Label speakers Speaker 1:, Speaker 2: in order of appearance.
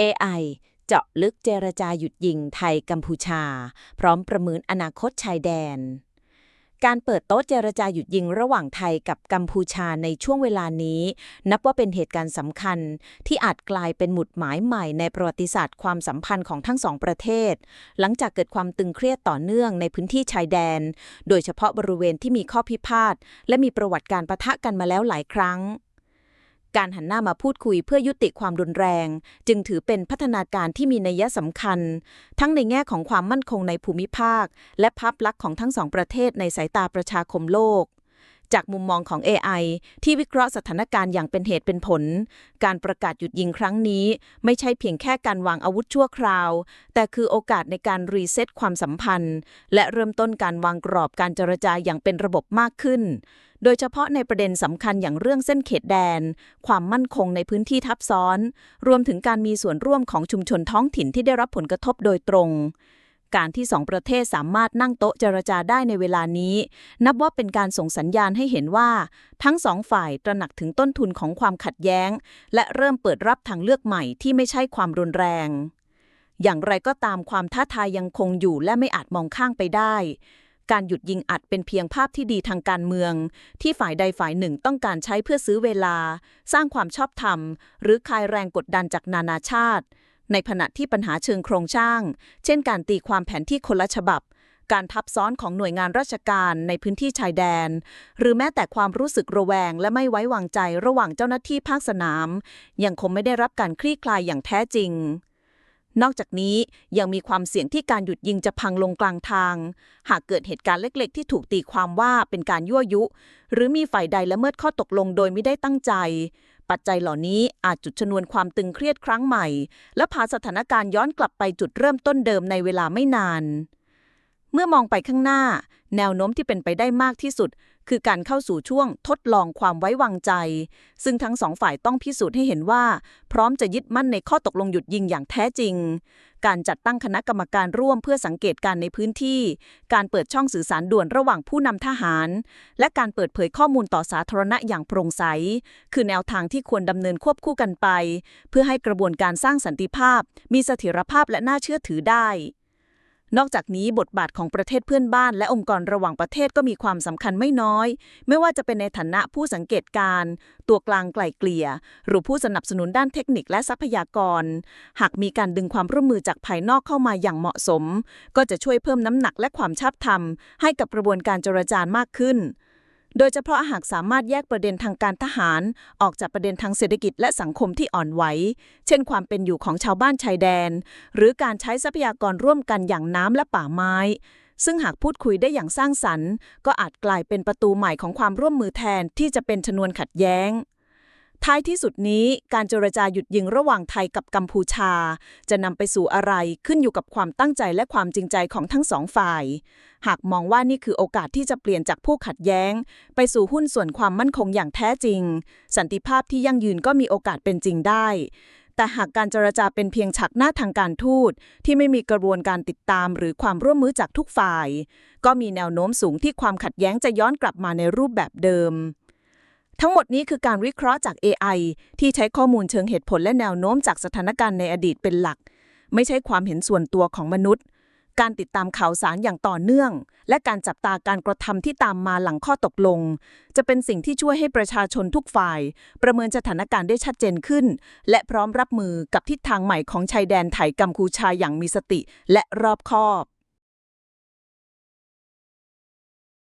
Speaker 1: AI เจาะลึกเจรจาหยุดยิงไทยกัมพูชา พร้อมประเมินอนาคตชายแดน การเปิดโต๊ะเจรจาหยุดยิงระหว่างไทยกับกัมพูชาในช่วงเวลานี้ นับว่าเป็นเหตุการณ์สำคัญ ที่อาจกลายเป็นหมุดหมายใหม่ในประวัติศาสตร์ความสัมพันธ์ของทั้งสองประเทศ หลังจากเกิดความตึงเครียดต่อเนื่องในพื้นที่ชายแดน โดยเฉพาะบริเวณที่มีข้อพิพาทและมีประวัติการปะทะกันมาแล้วหลายครั้ง การหันหน้ามาพูดคุยเพื่อยุติความรุนแรง จึงถือเป็นพัฒนาการที่มีนัยสำคัญ ทั้งในแง่ของความมั่นคงในภูมิภาค และภาพลักษณ์ของทั้งสองประเทศในสายตาประชาคมโลก จากมุมมองของ AI ที่วิเคราะห์สถานการณ์อย่างเป็นเหตุเป็นผล การประกาศหยุดยิงครั้งนี้ ไม่ใช่เพียงแค่การวางอาวุธชั่วคราว แต่คือโอกาสในการรีเซ็ตความสัมพันธ์ และเริ่มต้นการวางกรอบการเจรจาอย่างเป็นระบบมากขึ้น โดยเฉพาะในประเด็นสำคัญอย่างเรื่องเส้นเขตแดน ความมั่นคงในพื้นที่ทับซ้อน รวมถึงการมีส่วนร่วมของชุมชนท้องถิ่นที่ได้รับผลกระทบโดยตรง การที่สองประเทศสามารถนั่งโต๊ะเจรจาได้ในเวลานี้ นับว่าเป็นการส่งสัญญาณให้เห็นว่า ทั้งสองฝ่ายตระหนักถึงต้นทุนของความขัดแย้ง และเริ่มเปิดรับทางเลือกใหม่ที่ไม่ใช่ความรุนแรง อย่างไรก็ตามความท้าทายยังคงอยู่และไม่อาจมองข้างไปได้การหยุดยิงอาจเป็นเพียงภาพที่ดีทางการเมือง ที่ฝ่ายใดฝ่ายหนึ่งต้องการใช้เพื่อซื้อเวลา สร้างความชอบธรรม หรือคลายแรงกดดันจากนานาชาติ ในขณะที่ปัญหาเชิงโครงสร้าง เช่นการตีความแผนที่คนละฉบับ การทับซ้อนของหน่วยงานราชการในพื้นที่ชายแดน หรือแม้แต่ความรู้สึกระแวง และไม่ไว้วางใจระหว่างเจ้าหน้าที่ภาคสนาม ยังคงไม่ได้รับการคลี่คลายอย่างแท้จริงนอกจากนี้ยังมีความเสี่ยงที่การหยุดยิงจะพังลงกลางทาง หากเกิดเหตุการณ์เล็กๆ ที่ถูกตีความว่าเป็นการยั่วยุ หรือมีฝ่ายใดละเมิดข้อตกลงโดยไม่ได้ตั้งใจ ปัจจัยเหล่านี้อาจจุดชนวนความตึงเครียดครั้งใหม่ และพาสถานการณ์ย้อนกลับไปจุดเริ่มต้นเดิมในเวลาไม่นาน เมื่อมองไปข้างหน้า แนวโน้มที่เป็นไปได้มากที่สุด คือการเข้าสู่ช่วงทดลองความไว้วางใจ ซึ่งทั้งสองฝ่ายต้องพิสูจน์ให้เห็นว่า พร้อมจะยึดมั่นในข้อตกลงหยุดยิงอย่างแท้จริง การจัดตั้งคณะกรรมการร่วมเพื่อสังเกตการณ์ในพื้นที่ การเปิดช่องสื่อสารด่วนระหว่างผู้นำทหาร และการเปิดเผยข้อมูลต่อสาธารณะอย่างโปร่งใส คือแนวทางที่ควรดำเนินควบคู่กันไป เพื่อให้กระบวนการสร้างสันติภาพ มีเสถียรภาพและน่าเชื่อถือได้ นอกจากนี้บทบาทของประเทศเพื่อนบ้าน และองค์กรระหว่างประเทศก็มีความสำคัญไม่น้อย ไม่ว่าจะเป็นในฐานะผู้สังเกตการ ตัวกลางไกล่เกลี่ย หรือผู้สนับสนุนด้านเทคนิคและทรัพยากร หากมีการดึงความร่วมมือจากภายนอกเข้ามาอย่างเหมาะสม ก็จะช่วยเพิ่มน้ำหนักและความชอบธรรม ให้กับกระบวนการเจรจามากขึ้น โดยเฉพาะหากสามารถแยกประเด็นทางการทหาร ออกจากประเด็นทางเศรษฐกิจและสังคมที่อ่อนไหว เช่นความเป็นอยู่ของชาวบ้านชายแดน หรือการใช้ทรัพยากรร่วมกันอย่างน้ำและป่าไม้ ซึ่งหากพูดคุยได้อย่างสร้างสรรค์ ก็อาจกลายเป็นประตูใหม่ของความร่วมมือแทนที่จะเป็นชนวนขัดแย้ง ท้ายที่สุดนี้การเจรจาหยุดยิงระหว่างไทยกับกัมพูชา จะนำไปสู่อะไรขึ้นอยู่กับความตั้งใจและความจริงใจของทั้งสองฝ่าย หากมองว่านี่คือโอกาสที่จะเปลี่ยนจากผู้ขัดแย้ง ไปสู่หุ้นส่วนความมั่นคงอย่างแท้จริง สันติภาพที่ยั่งยืนก็มีโอกาสเป็นจริงได้ แต่หากการเจรจาเป็นเพียงฉากหน้าทางการทูต ที่ไม่มีกระบวนการติดตามหรือความร่วมมือจากทุกฝ่าย ก็มีแนวโน้มสูงที่ความขัดแย้งจะย้อนกลับมาในรูปแบบเดิม ทั้งหมดนี้คือการวิเคราะห์จาก AI ที่ใช้ข้อมูลเชิงเหตุผลและแนวโน้มจากสถานการณ์ในอดีตเป็นหลัก ไม่ใช่ความเห็นส่วนตัวของมนุษย์ การติดตามข่าวสารอย่างต่อเนื่อง และการจับตาการกระทำที่ตามมาหลังข้อตกลง จะเป็นสิ่งที่ช่วยให้ประชาชนทุกฝ่าย ประเมินสถานการณ์ได้ชัดเจนขึ้น และพร้อมรับมือกับทิศทางใหม่ของชายแดนไทยกัมพูชาอย่างมีสติและรอบคอบ